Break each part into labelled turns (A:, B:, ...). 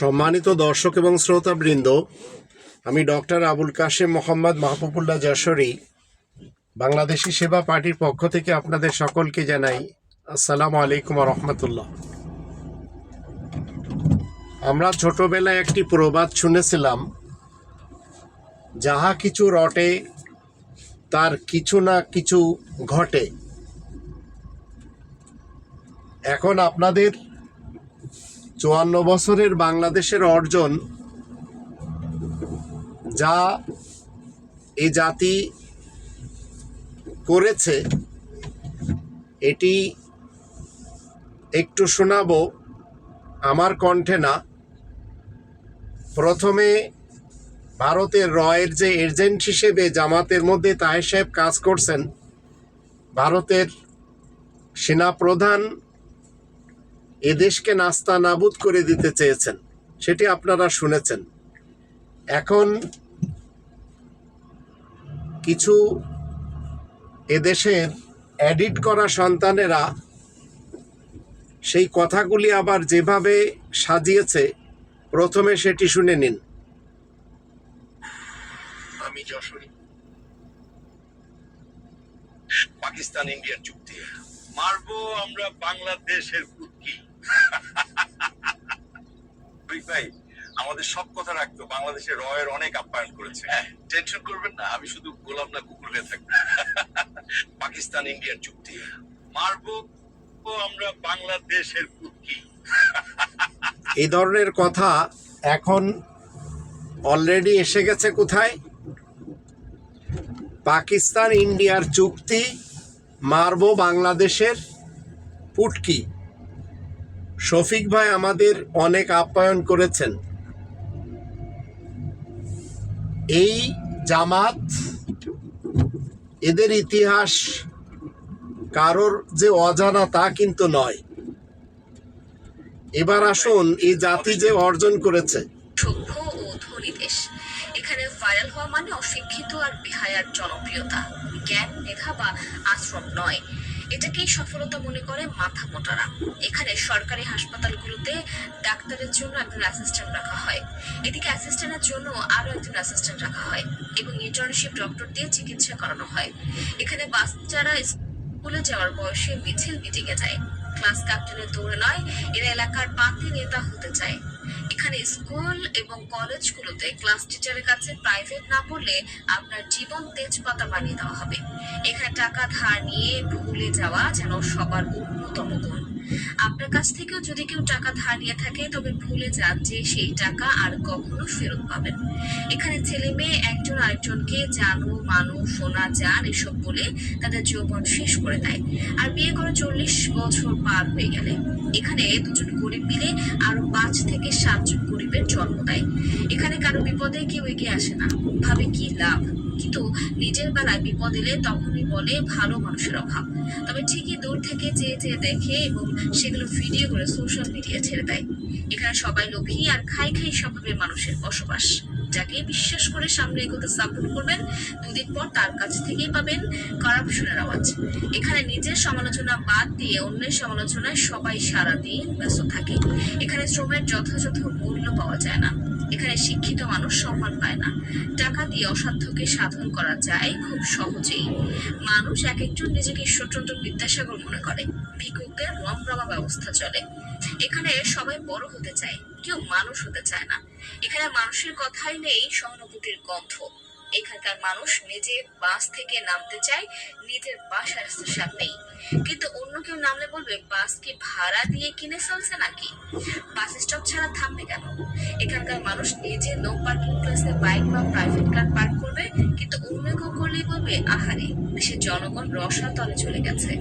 A: সম্মানিত দর্শক এবং শ্রোতাবৃন্দ, আমি ডক্টর আবুল কাশেম মোহাম্মদ মাহবুবুল্লাহ যশোরী, বাংলাদেশি সেবা পার্টির পক্ষ থেকে আপনাদের সকলকে জানাই আসসালামু আলাইকুম রহমতুল্লাহ। আমরা ছোটবেলায় একটি প্রবাদ শুনেছিলাম, যাহা কিছু রটে, তার কিছু না কিছু ঘটে। এখন আপনাদের চুয়ান্ন বছরের বাংলাদেশের অর্জন যা এই জাতি করেছে, এটি একটু শোনাবো, আমার কণ্ঠে না। প্রথমে ভারতের রয়ের যে এজেন্ট হিসেবে জামাতের মধ্যে তাহের সাহেব কাজ করছেন, ভারতের সেনাপ্রধান এদেশকে নাস্তা নাবুদ করে দিতে চেয়েছেন। সেটি আপনারা শুনেছেন। এখন কিছু এদেশের এডিট করা সন্তানেরা সেই কথাগুলি আবার যেভাবে সাজিয়েছে, প্রথমে সেটি শুনে নিন।
B: আমি যশোরী পাকিস্তান ইন্ডিয়ার চুক্তি মারবো আমরা বাংলাদেশের শরীফ ভাই আমাদের সব কথা রাখতো। বাংলাদেশের রয়ের অনেক আপ্যায়ন করেছে। টেনশন করবেন না আমি শুধু গোলাম না কুকুর হয়ে থাকব। পাকিস্তান ইন্ডিয়ার চুক্তি। মারবো আমরা বাংলাদেশের কুৎকি
A: এই ধরনের কথা এখন অলরেডি এসে গেছে কোথায়? পাকিস্তান ইন্ডিয়ার চুক্তি মারবো বাংলাদেশের পুটকি শফিক ভাই আমাদের অনেক আপ্যায়ন করেছেন। এই জামাত, এদের ইতিহাস কারোর যে অজানা তা কিন্তু নয়। এবার আসুন এই জাতি যে অর্জন করেছে।
C: সভ্য এখানে ভাইরাল হওয়া মানে অশিক্ষিত আর বেহায়ার জনপ্রিয়তা। জ্ঞান, মেধা বা আশ্রম নয়। এটাকেই সফলতা মনে করে মাথা মোটারা। এখানে সরকারি হাসপাতালগুলোতে ডাক্তারের জন্য একজন অ্যাসিস্ট্যান্ট রাখা হয়। এদিকে অ্যাসিস্ট্যান্টের জন্য আরও একজন অ্যাসিস্ট্যান্ট রাখা হয় এবং ইন্টার্নশিপ ডক্টর দিয়ে চিকিৎসা করানো হয়। এখানে বাচ্চারা স্কুলে যাওয়ার বয়সে মিছিল মিটিংয়ে যায়। ক্লাস ক্যাপ্টেনের দৌড়ে নয়, এরা এলাকার পাতি নেতা হতে চায়। এখানে স্কুল এবং কলেজগুলোতে ক্লাস টিচারের কাছে প্রাইভেট না পড়লে আপনার জীবন তেজপাতা বানিয়ে দেওয়া হবে। এখানে টাকা ধার নিয়ে ভুলে যাওয়া যেন সবার অন্যতম গুণ। আপনার কাছ থেকেও যদি কেউ টাকা ধার নিয়ে থাকে, তবে ভুলে যান যে সেই টাকা আর কখনো ফেরত পাবেন এখানে ছেলে মেয়ে, একজন আরেকজনকে জানো, মানো, শোনা যান এসব বলে তাদের যৌবন শেষ করে দেয়। আর বিয়ে করে চল্লিশ বছর পার হয়ে গেলে এখানে দুজন গরিব মিলে আরও পাঁচ থেকে সাতজন গরিবের জন্ম দেয়। এখানে কারও বিপদে কেউ এগিয়ে আসে না। ভাবে কি লাভ? কিন্তু নিজের বেলায় বিপদ এলে তখনই বলে ভালো মানুষের অভাব। তবে ঠিকই দূর থেকে চেয়ে চেয়ে দেখে এবং সেগুলো ভিডিও করে সোশ্যাল মিডিয়া ছেড়ে দেয়। এখানে সবাই লোভী আর খাই খাই স্বভাবের মানুষের বসবাস। যাকে বিশ্বাস করে সামনে এগোতে সাপোর্ট করবেন। দুদিন পর তার কাছ থেকেই পাবেন কারাপশনের আওয়াজ। এখানে নিজের সমালোচনা বাদ দিয়ে অন্যের সমালোচনায় সবাই সারাদিন ব্যস্ত থাকে। এখানে শ্রমের যথাযথ মূল্য পাওয়া যায় না। এখানে শিক্ষিত মানুষ সম্মান পায় না। টাকা দিয়ে অসাধ্যকে সাধন করা যায় খুব সহজেই। মানুষ এক একজন নিজেকে ঈশ্বরচন্দ্র বিদ্যাসাগর মনে করে। ভিক্ষুকদের রমরমা ব্যবস্থা চলে। এখানে সবাই বড় হতে চায়, কেউ মানুষ হতে চায় না। এখানে মানুষের কথাই নেই সহানুভূতির গন্ধ। এখানকার মানুষ নিজে বাস থেকে নামতে চায়, নিজের বাসার সামনেই। কিন্তু অন্য কেউ নামলে বলবে, বাস কি ভাড়া দিয়ে কিনে চলছে নাকি? বাস স্টপ ছাড়া থামবে কেন? এখানকার মানুষ নিজে নো পার্কিং প্লেসে বাইক বা প্রাইভেট কার পার্ক করবে, কিন্তু অন্য কেউ করলেই বলবে আহারে, দেশের জনগণ রসা তলে চলে গেছে।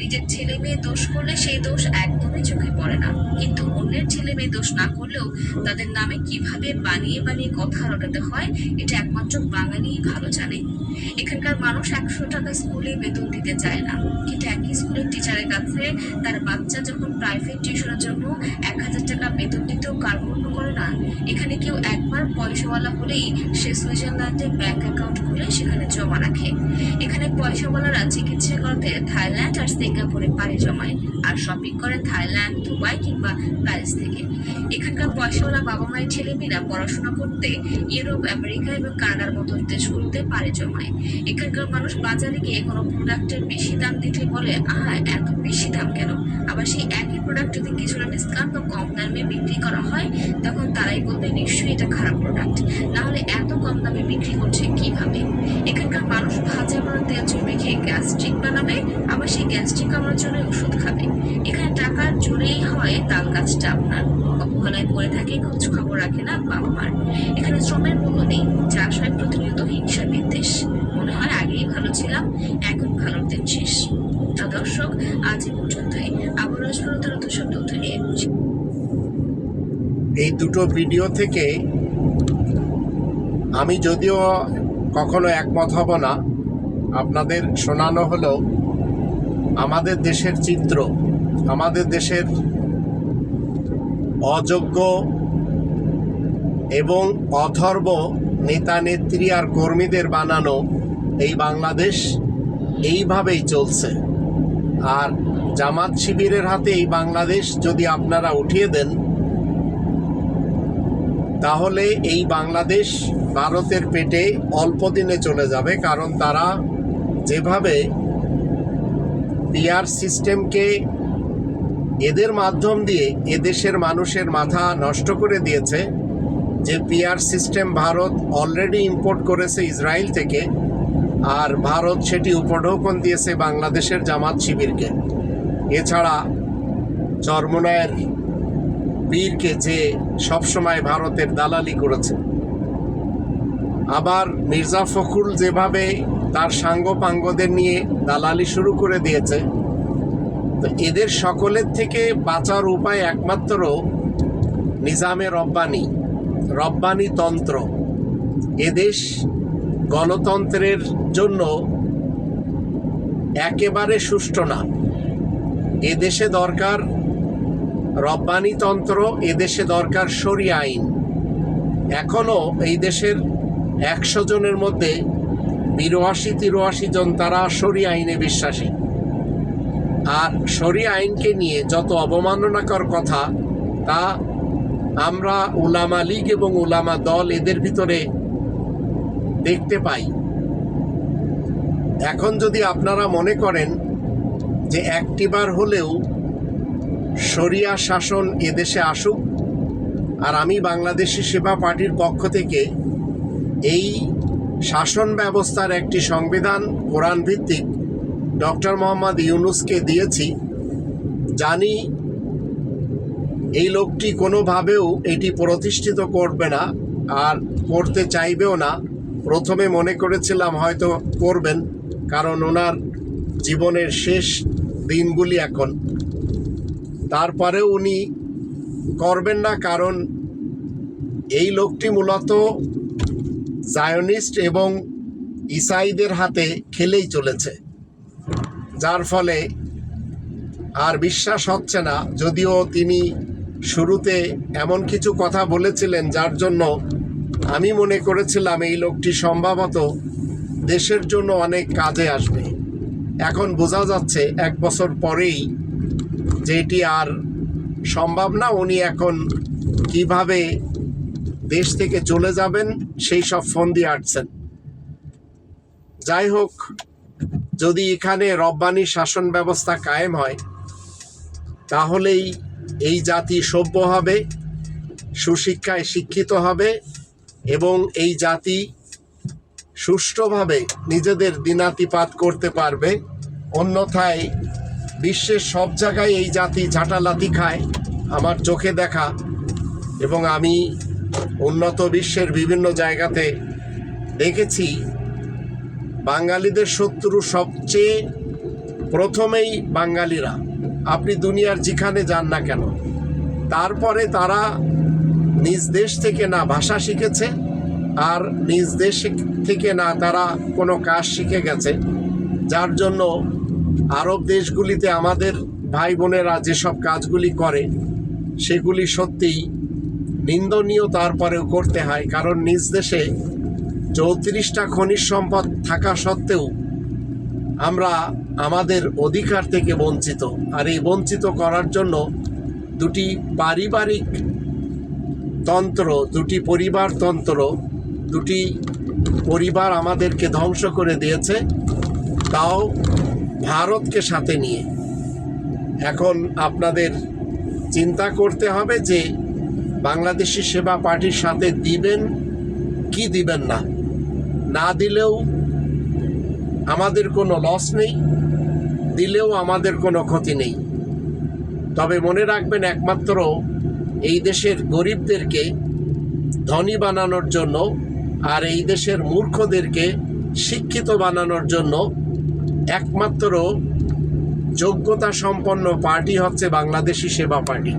C: নিজের ছেলে মেয়ে দোষ করলে সেই দোষ একদমই চোখে পড়ে না। কিন্তু অন্যের ছেলে মেয়ে দোষ না করলেও তাদের নামে কীভাবে বানিয়ে বানিয়ে কথা রটাতে হয়, এটা একমাত্র বাঙালিই ভালো জানে। এখানকার মানুষ একশো টাকা স্কুলে বেতন দিতে চায় না। কিন্তু একই স্কুলের টিচারের কাছে তার বাচ্চা যখন প্রাইভেট টিউশনের জন্য এক হাজার টাকা বেতন দিত অস্তিত্ব কার্পণ্য করে না এখানে কেউ একবার পয়সাওয়ালা হলেই সে সুইজারল্যান্ডে ব্যাংক অ্যাকাউন্ট খুলে সেখানে জমা রাখে এখানে পয়সাওয়ালারা চিকিৎসা করতে থাইল্যান্ড আর সিঙ্গাপুরে পাড়ি জমায় আর শপিং করে থাইল্যান্ড, দুবাই কিংবা প্যারিস থেকে। এখানকার পয়সাওয়ালা বাবা মায়ের ছেলেমেয়েরা পড়াশোনা করতে ইউরোপ, আমেরিকা এবং কানাডার মতো দেশগুলোতে পাড়ি জমায়। এখানকার মানুষ বাজারে গিয়ে কোনো প্রোডাক্টের বেশি দাম দিতে বলে, আহা, এত বেশি দাম কেন? আবার সেই একই প্রোডাক্ট যদি কিছুটা ডিসকাউন্ট বা কম দামে বিক্রি করা হয়, তখন তারাই বলবে, নিশ্চয়ই এটা খারাপ প্রোডাক্ট না হলে এত কম দামে বিক্রি করছে কীভাবে? এখানকার মানুষ ভাজা মারা তেল চর্বি খেয়ে গ্যাস্ট্রিক বানাবে, আবার সেই গ্যাস্ট্রিক কমার জন্য ওষুধ খাবে। এখানে টাকার জোরেই হয় তাল গাছটা আপনার। অবহেলায় পড়ে থাকে খোঁজ খবর রাখে না বাবা মার। এখানে শ্রমের মূল্য নেই চাষ হয় প্রতিনিয়ত হিংসা বিদ্বেষ। মনে হয় আগেই ভালো ছিলাম, এখন ভালোর দিন শেষ। তা দর্শক, আজ এ পর্যন্তই। আবার আসব
A: এই দুটো ভিডিও থেকে আমি যদিও কখনো একমত হব না, আপনাদের শোনানো হলো আমাদের দেশের চিত্র, আমাদের দেশের অযোগ্য এবং অথর্ব নেতা, নেত্রী আর কর্মীদের বানানো এই বাংলাদেশ এইভাবেই চলছে। আর জামাত শিবিরের হাতে এই বাংলাদেশ যদি আপনারা উঠিয়ে দেন তাহলে এই বাংলাদেশ ভারতের পেটে অল্প দিনে চলে যাবে, কারণ তারা যেভাবে পিআর সিস্টেমকে এদের মাধ্যম দিয়ে এদেশের মানুষের মাথা নষ্ট করে দিয়েছে, যে PR system Bharat already import করেছে ইসরায়েল থেকে, আর ভারত সেটি উপঢৌকন দিয়েছে বাংলাদেশের জামাত শিবিরকে। এছাড়া চরমনায়ের বীরকে যে সবসময় ভারতের দালালি করেছে। আবার মির্জা ফখরুল যেভাবে তার সাঙ্গপাঙ্গদের নিয়ে দালালি শুরু করে দিয়েছে, তো এদের সকলের থেকে বাঁচার উপায় একমাত্র নিজামে রব্বানি রব্বানি তন্ত্র। এদেশ গণতন্ত্রের জন্য একেবারে সুষ্ঠু না। এদেশে দরকার রব্বানিতন্ত্র এদেশে দরকার সরিয়া আইন। এখনও এই দেশের একশো জনের মধ্যে বিরাশি, তিরাশি জন তারা সরিয়া আইনে বিশ্বাসী। আর সরিয়া আইনকে নিয়ে যত অবমাননাকর কথা, তা আমরা উলামা লীগ এবং উলামা দল এদের ভিতরে দেখতে পাই। এখন যদি আপনারা মনে করেন যে একটিবার হলেও শরিয়া শাসন এদেশে আসুক, আর আমি বাংলাদেশি সেবা পার্টির পক্ষ থেকে এই শাসন ব্যবস্থার একটি সংবিধান, কোরআন ভিত্তিক, ডক্টর মোহাম্মদ ইউনুসকে দিয়েছি। জানি এই লোকটি কোনোভাবেও এটি প্রতিষ্ঠিত করবে না আর করতে চাইবেও না। প্রথমে মনে করেছিলাম হয়তো করবেন, কারণ ওনার জীবনের শেষ দিনগুলি এখন। তারপরেও উনি করবেন না, কারণ এই লোকটি মূলত জায়নিস্ট এবং ইসাইদের হাতে খেলেই চলেছে। যার ফলে আর বিশ্বাস হচ্ছে না, যদিও তিনি শুরুতে এমন কিছু কথা বলেছিলেন যার জন্য আমি মনে করেছিলাম এই লোকটি সম্ভবত দেশের জন্য অনেক কাজে আসবে। এখন বোঝা যাচ্ছে এক বছর পরেই যে এটি আর সম্ভব না, উনি এখন কীভাবে দেশ থেকে চলে যাবেন, সেই সব ফোন দিয়ে আটছেন যাই হোক যদি এখানে রব্বানি শাসন ব্যবস্থা কায়েম হয়, তাহলেই এই জাতি সভ্য হবে, সুশিক্ষায় শিক্ষিত হবে এবং এই জাতি সুষ্ঠুভাবে নিজেদের দিনাতিপাত করতে পারবে। অন্যথায় বিশ্বের সব জায়গায় এই জাতি ঝাঁটালাতি খায়, আমার চোখে দেখা। এবং আমি উন্নত বিশ্বের বিভিন্ন জায়গাতে দেখেছি, বাঙালিদের শত্রু সবচেয়ে প্রথমেই বাঙালিরা। আপনি দুনিয়ার যেখানে যান না কেন, তারপরে তারা নিজ দেশ থেকে না ভাষা শিখেছে, আর নিজ দেশ থেকে না তারা কোনো কাজ শিখে গেছে, যার জন্য আরব দেশগুলিতে আমাদের ভাই বোনেরা যেসব কাজগুলি করে, সেগুলি সত্যিই নিন্দনীয় তারপরেও করতে হয়। কারণ নিজ দেশে চৌত্রিশটা খনিজ সম্পদ থাকা সত্ত্বেও আমরা আমাদের অধিকার থেকে বঞ্চিত। আর এই বঞ্চিত করার জন্য দুটি পারিবারিক তন্ত্র, দুটি পরিবার তন্ত্র, দুটি পরিবার আমাদেরকে ধ্বংস করে দিয়েছে। তাও ভারতকে সাথে নিয়ে। এখন আপনাদের চিন্তা করতে হবে যে, বাংলাদেশি সেবা পার্টির সাথে দিবেন কি দিবেন না? না দিলেও আমাদের কোনো লস নেই, দিলেও আমাদের কোনো ক্ষতি নেই। তবে মনে রাখবেন একমাত্র এই দেশের গরিবদেরকে ধনী বানানোর জন্য আর এই দেশের মূর্খদেরকে শিক্ষিত বানানোর জন্য একমাত্র যোগ্যতা সম্পন্ন পার্টি হচ্ছে বাংলাদেশি সেবা পার্টি।